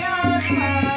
Yeah.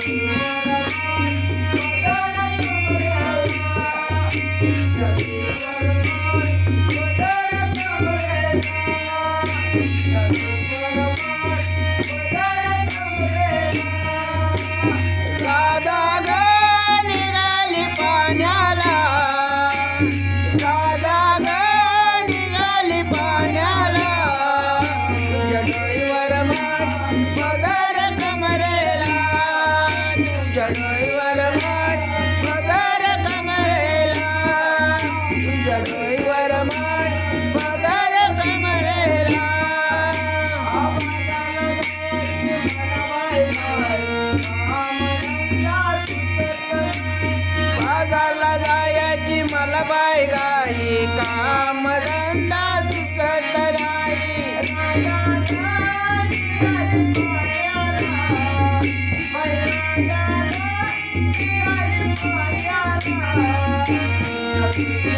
Thank you. मला गाई काम धंदा सुचत नाही Thank you.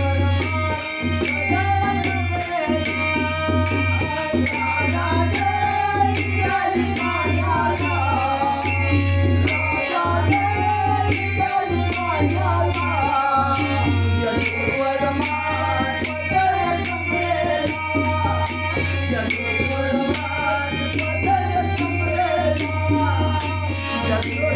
Hallelujah.